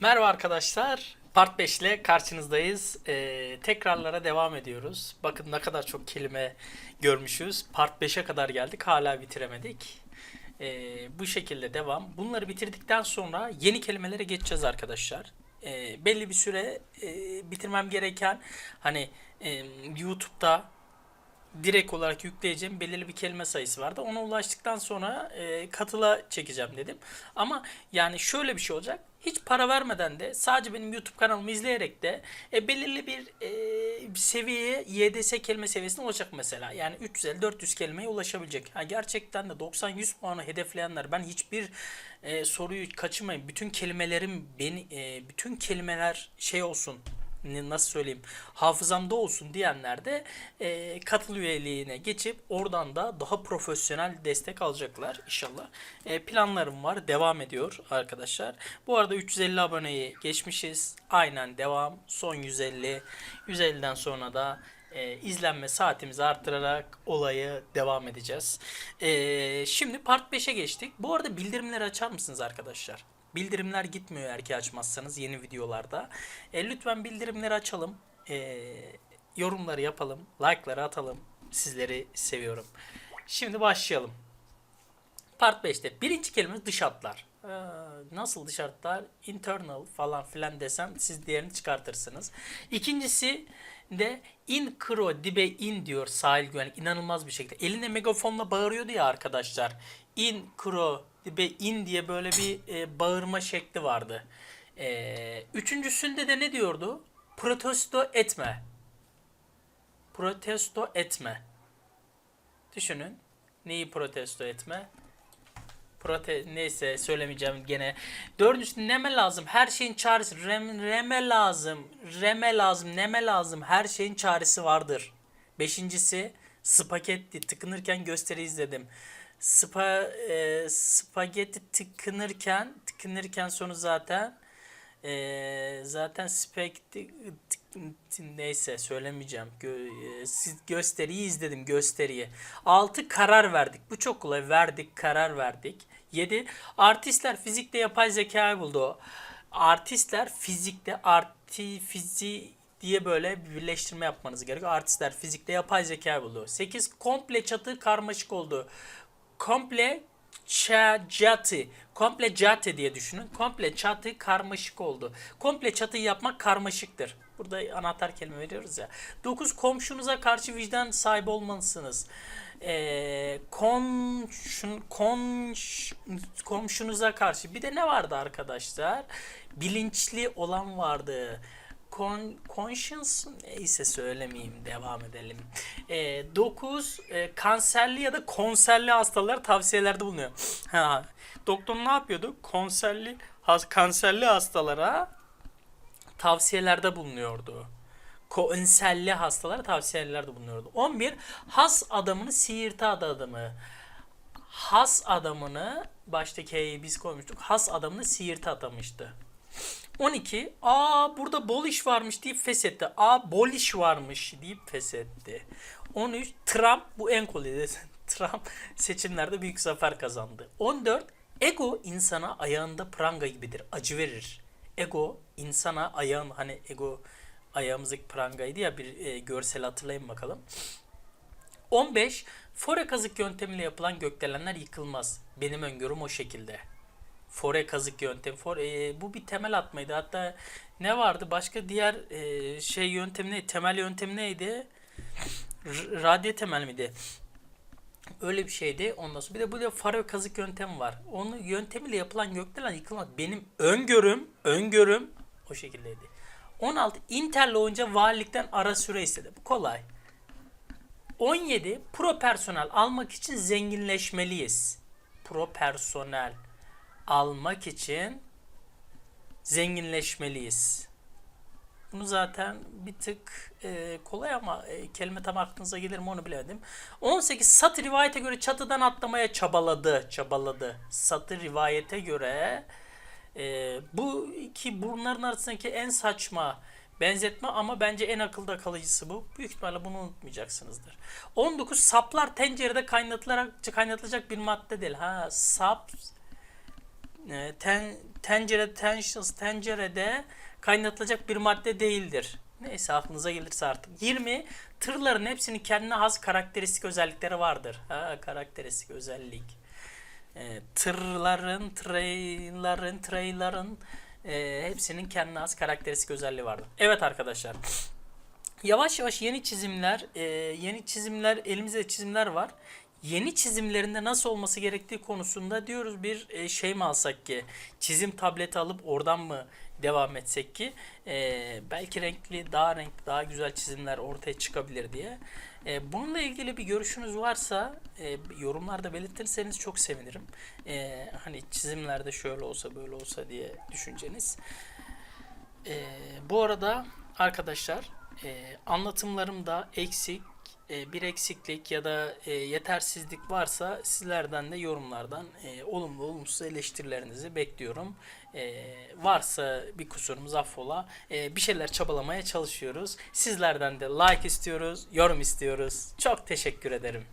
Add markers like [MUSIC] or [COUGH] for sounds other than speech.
Merhaba arkadaşlar. Part 5 ile karşınızdayız. Ee, tekrarlara devam ediyoruz. Bakın ne kadar çok kelime görmüşüz. Part 5'e kadar geldik. Hala bitiremedik. Ee, bu şekilde devam. Bunları bitirdikten sonra yeni kelimelere geçeceğiz arkadaşlar. Ee, belli bir süre e, bitirmem gereken hani e, YouTube'da direkt olarak yükleyeceğim belirli bir kelime sayısı vardı. Ona ulaştıktan sonra e, katıla çekeceğim dedim. Ama yani şöyle bir şey olacak. Hiç para vermeden de sadece benim YouTube kanalımı izleyerek de e, belirli bir e, seviyeye YDS kelime seviyesine ulaşacak mesela. Yani 350-400 kelimeye ulaşabilecek. Ha, gerçekten de 90-100 puanı hedefleyenler ben hiçbir e, soruyu kaçırmayın. Bütün kelimelerim beni e, bütün kelimeler şey olsun nasıl söyleyeyim hafızamda olsun diyenler de e, katıl üyeliğine geçip oradan da daha profesyonel destek alacaklar inşallah. E, planlarım var devam ediyor arkadaşlar. Bu arada 350 aboneyi geçmişiz. Aynen devam. Son 150. 150'den sonra da e, izlenme saatimizi arttırarak olayı devam edeceğiz. E, şimdi part 5'e geçtik. Bu arada bildirimleri açar mısınız arkadaşlar? Bildirimler gitmiyor ki açmazsanız yeni videolarda. E, lütfen bildirimleri açalım. E, yorumları yapalım. Like'ları atalım. Sizleri seviyorum. Şimdi başlayalım. Part 5'te birinci kelimemiz dış hatlar. Ee, nasıl dış hatlar? Internal falan filan desem siz diğerini çıkartırsınız. İkincisi de in kro dibe in diyor sahil güvenlik inanılmaz bir şekilde. Eline megafonla bağırıyordu ya arkadaşlar. In kro dibe in diye böyle bir e, bağırma şekli vardı. Ee, üçüncüsünde de ne diyordu? Protesto etme. Protesto etme. Düşünün. Neyi protesto etme? Prote neyse söylemeyeceğim gene. Dördüncüsü neme lazım. Her şeyin çaresi. Rem, reme lazım. Reme lazım. Neme lazım. Her şeyin çaresi vardır. Beşincisi spagetti. Tıkınırken gösteri izledim. Spa, e, spagetti tıkınırken tıkınırken sonu zaten e, zaten spekti neyse söylemeyeceğim. Gö, e, siz gösteriyi izledim gösteriyi. 6 karar verdik. Bu çok kolay. Verdik, karar verdik. 7 artistler fizikte yapay zekayı buldu. Artistler fizikte arti fizi diye böyle bir birleştirme yapmanız gerekiyor. Artistler fizikte yapay zeka buldu. 8 komple çatı karmaşık oldu. Komple çatı. Komple çatı diye düşünün. Komple çatı karmaşık oldu. Komple çatı yapmak karmaşıktır. Burada anahtar kelime veriyoruz ya. 9 komşunuza karşı vicdan sahibi olmalısınız. Ee, konşun, konş, komşunuza karşı. Bir de ne vardı arkadaşlar? Bilinçli olan vardı. Con, conscience neyse söylemeyeyim devam edelim. 9 kanserli ya da konserli hastalara tavsiyelerde bulunuyor. Ha, doktor ne yapıyordu? Konserli has, kanserli hastalara tavsiyelerde bulunuyordu. Konserli hastalara tavsiyelerde bulunuyordu. 11 has adamını siirte adamı. Has adamını baştaki H'yi biz koymuştuk. Has adamını siirte adamıştı. 12. Aa burada bol iş varmış deyip feshetti. Aa bol iş varmış deyip feshetti. 13. Trump bu en kolayı. [LAUGHS] Trump seçimlerde büyük zafer kazandı. 14. Ego insana ayağında pranga gibidir. Acı verir. Ego insana ayağın hani ego ayağımızdaki prangaydı ya bir e, görsel hatırlayın bakalım. 15. Fore kazık yöntemiyle yapılan gökdelenler yıkılmaz. Benim öngörüm o şekilde. Fore kazık yöntemi. Fore, e, bu bir temel atmaydı. Hatta ne vardı? Başka diğer e, şey yöntemi ne? Temel yöntemi neydi? R- radyo temel miydi? Öyle bir şeydi. Ondan sonra bir de fare ve kazık yöntemi var. Onun yöntemiyle yapılan gökdelen yıkılmaz. Benim öngörüm, öngörüm o şekildeydi. 16. Inter'le oyunca valilikten ara süre istedi. Bu kolay. 17. Pro personel almak için zenginleşmeliyiz. Pro personel almak için zenginleşmeliyiz. Bunu zaten bir tık e, kolay ama e, kelime tam aklınıza gelir mi onu bilemedim. 18 Satı rivayete göre çatıdan atlamaya çabaladı. Çabaladı. Satı rivayete göre e, bu iki bunların arasındaki en saçma benzetme ama bence en akılda kalıcısı bu. Büyük ihtimalle bunu unutmayacaksınızdır. 19 saplar tencerede kaynatılarak kaynatılacak bir madde değil. Ha sap e, ten, tencere tensions tencerede kaynatılacak bir madde değildir. Neyse aklınıza gelirse artık. 20 tırların hepsinin kendine has karakteristik özellikleri vardır. Ha, karakteristik özellik. E, tırların, treylerin, treylerin e, hepsinin kendine has karakteristik özelliği vardır. Evet arkadaşlar. Yavaş yavaş yeni çizimler, e, yeni çizimler, elimizde çizimler var. Yeni çizimlerinde nasıl olması gerektiği konusunda diyoruz bir e, şey mi alsak ki, çizim tableti alıp oradan mı devam etsek ki, e, belki renkli, daha renkli, daha güzel çizimler ortaya çıkabilir diye. E, bununla ilgili bir görüşünüz varsa e, yorumlarda belirtirseniz çok sevinirim. E, hani çizimlerde şöyle olsa böyle olsa diye düşünceniz. Ee, bu arada arkadaşlar e, anlatımlarımda eksik, e, bir eksiklik ya da e, yetersizlik varsa sizlerden de yorumlardan e, olumlu olumsuz eleştirilerinizi bekliyorum. Varsa bir kusurumuz affola. Bir şeyler çabalamaya çalışıyoruz. Sizlerden de like istiyoruz, yorum istiyoruz. Çok teşekkür ederim.